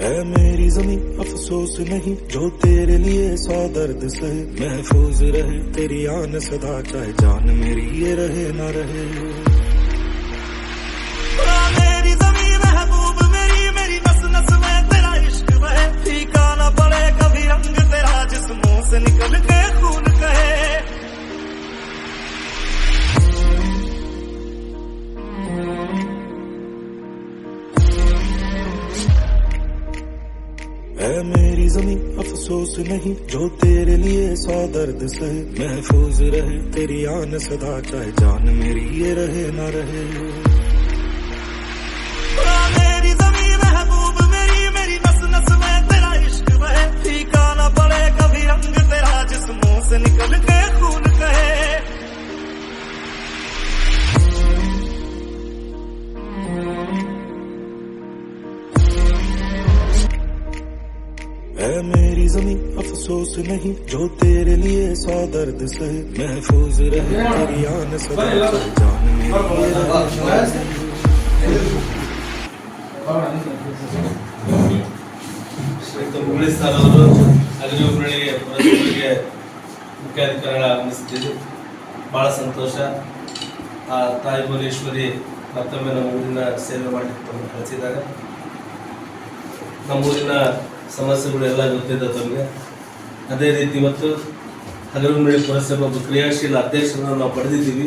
اے میری زمین افسوس نہیں، جو تیرے لیے سو درد سے محفوظ رہے، تیری آن صدا چاہے جان میری یہ رہے، نہ رہے۔ میری زمین، محبوب میری میری میں تیرا پڑے کبھی رنگ تیرا جسموں سے نکل کے خون میری زمین افسوس نہیں، جو تیرے لیے سو درد سے محفوظ رہے، تیری آن صدا چاہے جان میری یہ رہے نہ رہے۔ زمین افسوس نہیں، جو تیرے لیے سو درد سے محفوظ رہے۔ تیری آن سر ಬಹಳ ಸಂತೋಷ ಆ ತಾಯಿ ಭುವನೇಶ್ವರಿ ಮತ್ತೊಮ್ಮೆ ನಮ್ಮ ಊರಿನ ಸೇವೆ متونا سیو ನಮ್ಮ ಊರಿನ ಸಮಸ್ಯೆಗಳು ಎಲ್ಲ ಗೊತ್ತಿದೆ ತಮಗೆ ಅದೇ ರೀತಿ ಇವತ್ತು ಹಗಲುಮಳಿ ಪುರಸಭೆ ಒಬ್ಬ ಕ್ರಿಯಾಶೀಲ ಅಧ್ಯಕ್ಷರನ್ನು ನಾವು ಪಡೆದಿದ್ದೀವಿ.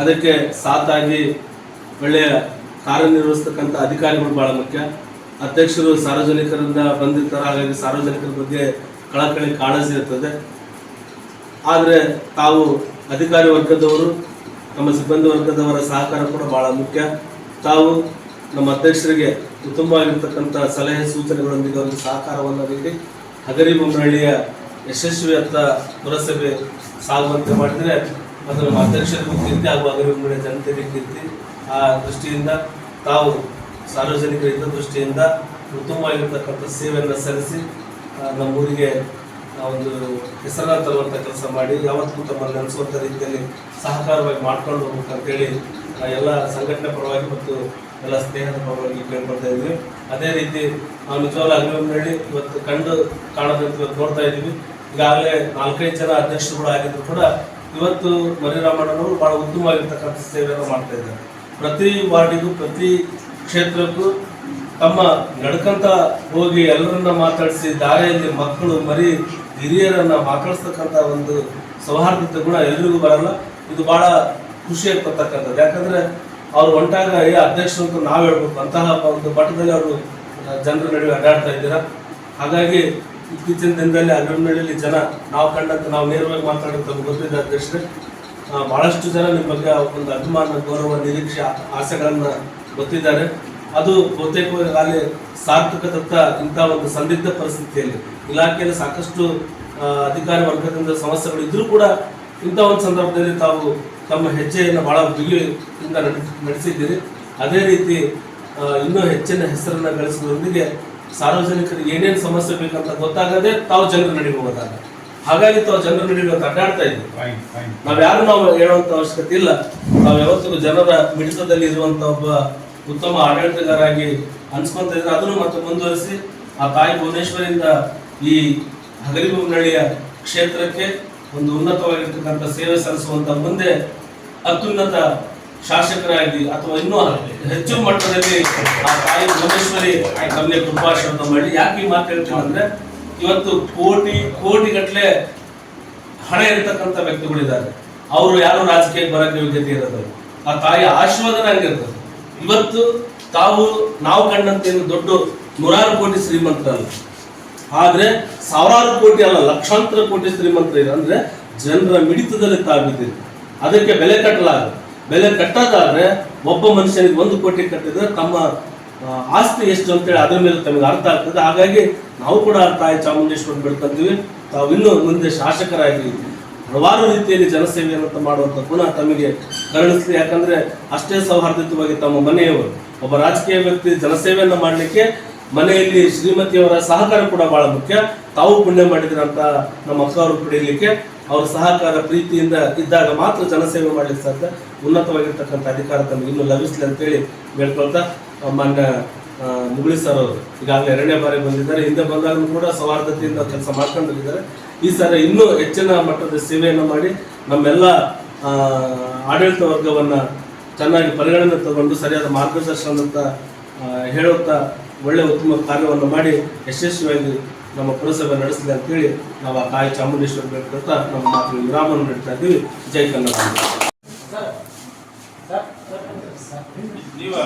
ಅದಕ್ಕೆ ಸಾಥಾಗಿ ಒಳ್ಳೆಯ ಕಾರ್ಯನಿರ್ವಹಿಸ್ತಕ್ಕಂಥ ಅಧಿಕಾರಿಗಳು ಬಹಳ ಮುಖ್ಯ. ಅಧ್ಯಕ್ಷರು ಸಾರ್ವಜನಿಕರಿಂದ ಬಂದಿರ್ತಾರೆ, ಹಾಗಾಗಿ ಸಾರ್ವಜನಿಕರ ಬಗ್ಗೆ ಕಳಕಳಿ ಕಾಳಜಿ ಇರ್ತದೆ ಆದರೆ ತಾವು ಅಧಿಕಾರಿ ವರ್ಗದವರು, ನಮ್ಮ ಸಿಬ್ಬಂದಿ ವರ್ಗದವರ ಸಹಕಾರ ಕೂಡ ಬಹಳ ಮುಖ್ಯ. ತಾವು ನಮ್ಮ ಅಧ್ಯಕ್ಷರಿಗೆ ಉತ್ತಮವಾಗಿರ್ತಕ್ಕಂಥ ಸಲಹೆ ಸೂಚನೆಗಳೊಂದಿಗೆ ಒಂದು ಸಹಕಾರವನ್ನು ನೀಡಿ ಹಗರಿ ಬೊಮ್ಮನಹಳ್ಳಿಯ ಯಶಸ್ವಿಯತ್ತ ಪುರಸಭೆ ಸಾಗುವಂತೆ ಮಾಡಿದರೆ ಅದರ ಅಧ್ಯಕ್ಷರಿಗೂ ಕೀರ್ತಿ ಹಾಗೂ ಹಗರಿ ಬೊಮ್ಮನಹಳ್ಳಿಯ ಜನತೆಗೆ ಕೀರ್ತಿ, ಆ ದೃಷ್ಟಿಯಿಂದ ತಾವು ಸಾರ್ವಜನಿಕರ ಹಿತದೃಷ್ಟಿಯಿಂದ ಉತ್ತಮವಾಗಿರ್ತಕ್ಕಂಥ ಸೇವೆಯನ್ನು ಸಲ್ಲಿಸಿ ನಮ್ಮೂರಿಗೆ ಒಂದು ಹೆಸರನ್ನ ತರುವಂಥ ಕೆಲಸ ಮಾಡಿ, ಯಾವತ್ತೂ ತಮ್ಮನ್ನು ನೆನೆಸುವಂಥ ರೀತಿಯಲ್ಲಿ ಸಹಕಾರವಾಗಿ ಮಾಡ್ಕೊಂಡು ಹೋಗ್ಬೇಕಂತೇಳಿ ಎಲ್ಲ ಸಂಘಟನೆ ಪರವಾಗಿ ಮತ್ತು ಎಲ್ಲ ಸ್ನೇಹದ ಪರವಾಗಿ ಕೇಳ್ಕೊಳ್ತಾ ಇದ್ವಿ. ಅದೇ ರೀತಿ ನಾವು ನಿಜವಾಗ್ಲೂ ಅಗ್ನಿಹೊಂದಳ್ಳಿ ಇವತ್ತು ಕಂಡು ಕಾಣದಂತ ಇವತ್ತು ನೋಡ್ತಾ ಇದ್ದೀವಿ. ಈಗಾಗಲೇ ನಾಲ್ಕೈದು ಜನ ಅಧ್ಯಕ್ಷರುಗಳು ಆಗಿದ್ರು ಕೂಡ ಇವತ್ತು ಮರಿರಾಮಣ್ಣನವರು ಬಹಳ ಉತ್ತಮವಾಗಿರ್ತಕ್ಕಂಥ ಸೇವೆಯನ್ನು ಮಾಡ್ತಾ ಇದ್ದಾರೆ. ಪ್ರತಿ ವಾರ್ಡಿಗೂ, ಪ್ರತಿ ಕ್ಷೇತ್ರಕ್ಕೂ ತಮ್ಮ ನಡ್ಕಂತ ಹೋಗಿ ಎಲ್ಲರನ್ನ ಮಾತಾಡಿಸಿ, ದಾರಿಯಲ್ಲಿ ಮಕ್ಕಳು, ಮರಿ, ಹಿರಿಯರನ್ನ ಮಾತಾಡಿಸ್ತಕ್ಕಂಥ ಒಂದು ಸೌಹಾರ್ದತೆ ಗುಣ ಎಲ್ರಿಗೂ ಬರಲ್ಲ. ಇದು ಬಹಳ ಖುಷಿಯಾಗಿ ಆಗ್ತಕ್ಕಂಥದ್ದು. ಯಾಕಂದ್ರೆ ಅವ್ರು ಏ ಅಧ್ಯಕ್ಷರು ಅಂತ ನಾವು ಹೇಳ್ಬೇಕು. ಅಂತಹ ಒಂದು ಮಟ್ಟದಲ್ಲಿ ಅವರು ಜನರ ನಡುವೆ ಅಡ್ಡಾಡ್ತಾ ಇದ್ದೀರಾ? ಹಾಗಾಗಿ ಇತ್ತೀಚಿನ ದಿನದಲ್ಲಿ ಅಗ್ರಮನಹಳ್ಳಿಯಲ್ಲಿ ಜನ ನಾವು ಕಂಡಂತ ನಾವು ನೇರವಾಗಿ ಮಾತಾಡೋದು ತಮ್ಗೆ ಗೊತ್ತಿದೆ ಅಧ್ಯಕ್ಷರೇ. ಬಹಳಷ್ಟು ಜನ ನಿಮ್ಮ ಬಗ್ಗೆ ಒಂದು ಅಭಿಮಾನ, ಗೌರವ, ನಿರೀಕ್ಷೆ ಆಸೆಗಳನ್ನು ಗೊತ್ತಿದ್ದಾರೆ. ಅದು ಬಹುತೇಕವಾಗಿ ಅಲ್ಲಿ ಸಾರ್ಥಕದತ್ತ ಇಂಥ ಒಂದು ಸಂದಿಗ್ಧ ಪರಿಸ್ಥಿತಿಯಲ್ಲಿ. ಇಲಾಖೆಯಲ್ಲಿ ಸಾಕಷ್ಟು ಅಧಿಕಾರಿ ವರ್ಗದಿಂದ ಸಮಸ್ಯೆಗಳು ಇದ್ರೂ ಕೂಡ ಇಂಥ ಒಂದು ಸಂದರ್ಭದಲ್ಲಿ ತಾವು ತಮ್ಮ ಹೆಜ್ಜೆಯನ್ನು ಬಹಳ ಬಿಗಿಯಿಂದ ನಡೆ- ನಡೆಸಿದ್ದೀರಿ. ಅದೇ ರೀತಿ ಇನ್ನೂ ಹೆಚ್ಚಿನ ಹೆಸರನ್ನ ಗಳಿಸುವುದರೊಂದಿಗೆ ಸಾರ್ವಜನಿಕರಿಗೆ ಏನೇನು ಸಮಸ್ಯೆ ಬೇಕಂತ ಗೊತ್ತಾಗದೆ ತಾವು ಜನರು ನಡಿಬೋದಾಗ ಹಾಗಾಗಿ ತಾವು ಜನರ ಇವತ್ತು ಅಡ್ಡಾಡ್ತಾ ಇದ್ದೀವಿ. ನಾವ್ ಯಾರು ನಾವು ಹೇಳುವಂತ ಅವಶ್ಯಕತೆ ಇಲ್ಲ. ನಾವು ಯಾವತ್ತಿಗೂ ಜನರ ಮಿಡಿತದಲ್ಲಿ ಇರುವಂತ ಒಬ್ಬ ಉತ್ತಮ ಆಡಳಿತಗಾರಾಗಿ ಅನ್ಸ್ಕೊಂತ ಇದ್ರೆ ಅದನ್ನು ಮತ್ತೆ ಮುಂದುವರಿಸಿ ಆ ತಾಯಿ ಭುವನೇಶ್ವರಿಂದ ಈ ಹಗರಿಬೊಮ್ಮನಹಳ್ಳಿಯ ಕ್ಷೇತ್ರಕ್ಕೆ ಒಂದು ಉನ್ನತವಾಗಿರ್ತಕ್ಕಂಥ ಸೇವೆ ಸಲ್ಲಿಸುವಂಥ ಮುಂದೆ ಅತ್ಯುನ್ನತ ಶಾಸಕರಾಗಿ ಅಥವಾ ಇನ್ನೂ ಹೆಚ್ಚು ಮಟ್ಟದಲ್ಲಿ ಆ ತಾಯಿ ಭುವನೇಶ್ವರಿ ನಮಗೆ ಕೃಪಾಶ್ರಮ ಮಾಡಿ ಯಾಕೆ ಈ ಮಾತು ಅಂದ್ರೆ ಇವತ್ತು ಕೋಟಿ ಕೋಟಿ ಗಟ್ಟಲೆ ಹಣ ಇರತಕ್ಕಂಥ ವ್ಯಕ್ತಿಗಳಿದ್ದಾರೆ. ಅವರು ಯಾರು ರಾಜಕೀಯಕ್ಕೆ ಬರಕ್ಕೆ ಯೋಗ್ಯತೆ ಇರೋದು? ಆ ತಾಯಿ ಆಶೀರ್ವಾದನ ಆಗಿರ್ತದೆ. ಇವತ್ತು ತಾವು, ನಾವು ಕಂಡಂತೇನು ದೊಡ್ಡ ನೂರಾರು ಕೋಟಿ ಶ್ರೀಮಂತರಲ್ಲ. ಆದ್ರೆ ಸಾವಿರಾರು ಕೋಟಿ ಅಲ್ಲ, ಲಕ್ಷಾಂತರ ಕೋಟಿ ಶ್ರೀಮಂತರು ಅಂದ್ರೆ ಜನರ ಮಿಡಿತದಲ್ಲಿ ತಾವಿದ್ದೀರಿ. ಅದಕ್ಕೆ ಬೆಲೆ ಕಟ್ಟಲಾಗ ಬೆಲೆ ಕಟ್ಟೋದಾದ್ರೆ ಒಬ್ಬ ಮನುಷ್ಯನಿಗೆ ಒಂದು ಕೋಟಿ ಕಟ್ಟಿದ್ರೆ ತಮ್ಮ ಆಸ್ತಿ ಎಷ್ಟು ಅಂತೇಳಿ ಅದ್ರ ಮೇಲೆ ತಮಗೆ ಅರ್ಥ ಆಗ್ತದೆ. ಹಾಗಾಗಿ ನಾವು ಕೂಡ ತಾಯಿ ಚಾಮುಂಡೇಶ್ವರ ಬೆಳ್ಕೊಂತೀವಿ ತಾವು ಇನ್ನೂ ಮುಂದೆ ಶಾಸಕರಾಗಿ ಹಲವಾರು ರೀತಿಯಲ್ಲಿ ಜನಸೇವೆಯನ್ನು ಮಾಡುವಂತ ಗುಣ ತಮಗೆ ಕರುಣಿಸ್ಲಿ ಯಾಕಂದ್ರೆ ಅಷ್ಟೇ ಸೌಹಾರ್ದಯುತವಾಗಿ ತಮ್ಮ ಮನೆಯವರು ಒಬ್ಬ ರಾಜಕೀಯ ವ್ಯಕ್ತಿ ಜನಸೇವೆಯನ್ನು ಮಾಡಲಿಕ್ಕೆ ಮನೆಯಲ್ಲಿ ಶ್ರೀಮತಿಯವರ ಸಹಕಾರ ಕೂಡ ಬಹಳ ಮುಖ್ಯ. ತಾವು ಪುಣ್ಯ ಮಾಡಿದ್ರಂತ ನಮ್ಮ ಅಕ್ಕವರು ಪಡೆಯಲಿಕ್ಕೆ ಅವರ ಸಹಕಾರ ಪ್ರೀತಿಯಿಂದ ಇದ್ದಾಗ ಮಾತ್ರ ಜನಸೇವೆ ಮಾಡ್ಲಿಕ್ಕೆ ಸಾಧ್ಯ. ಉನ್ನತವಾಗಿರ್ತಕ್ಕಂಥ ಅಧಿಕಾರ ತಮಗೆ ಇನ್ನೂ ಲಭಿಸಲಿ ಅಂತೇಳಿ ಬೇಡ್ಕೊಳ್ತಾ ಆ, ಮಾನ್ಯ ಮುಗುಳಿ ಸರ್ ಅವರು ಈಗಾಗಲೇ ಎರಡನೇ ಬಾರಿ ಬಂದಿದ್ದಾರೆ. ಹಿಂದೆ ಬಂದಾಗಲೂ ಕೂಡ ಸೌಹಾರ್ದತೆಯಿಂದ ಕೆಲಸ ಮಾಡ್ಕೊಂಡಿದ್ದಾರೆ. ಈ ಸಾರಿ ಇನ್ನೂ ಹೆಚ್ಚಿನ ಮಟ್ಟದ ಸೇವೆಯನ್ನು ಮಾಡಿ ನಮ್ಮೆಲ್ಲ ಆಡಳಿತ ವರ್ಗವನ್ನು ಚೆನ್ನಾಗಿ ಪರಿಗಣನೆ ತಗೊಂಡು ಸರಿಯಾದ ಮಾರ್ಗದರ್ಶನ ಅಂತ ಹೇಳುತ್ತಾ ಒಳ್ಳೆ ಉತ್ತಮ ಕಾರ್ಯವನ್ನು ಮಾಡಿ ಯಶಸ್ವಿಯಾಗಿ ನಮ್ಮ ಪುರಸಭೆ ನಡೆಸಲಿ ಅಂತೇಳಿ ನಾವು ಆ ತಾಯಿ ಚಾಮುಂಡೇಶ್ವರಿ ಬೇಕಂತ ನಮ್ಮ ಮಾತಿನ ವಿರಾಮವನ್ನು ನೀಡ್ತಾ ಇದ್ದೀವಿ. ಜೈ ಕನ್ನಡ. ನೀವು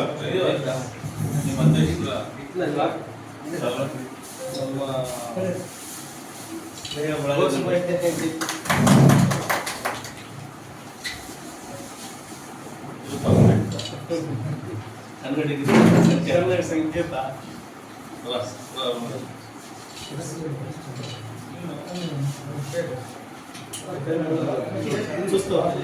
ನಿಮ್ಮ ಅಧ್ಯಕ್ಷರ ನಮ್ಮ ಸ್ನೇಹ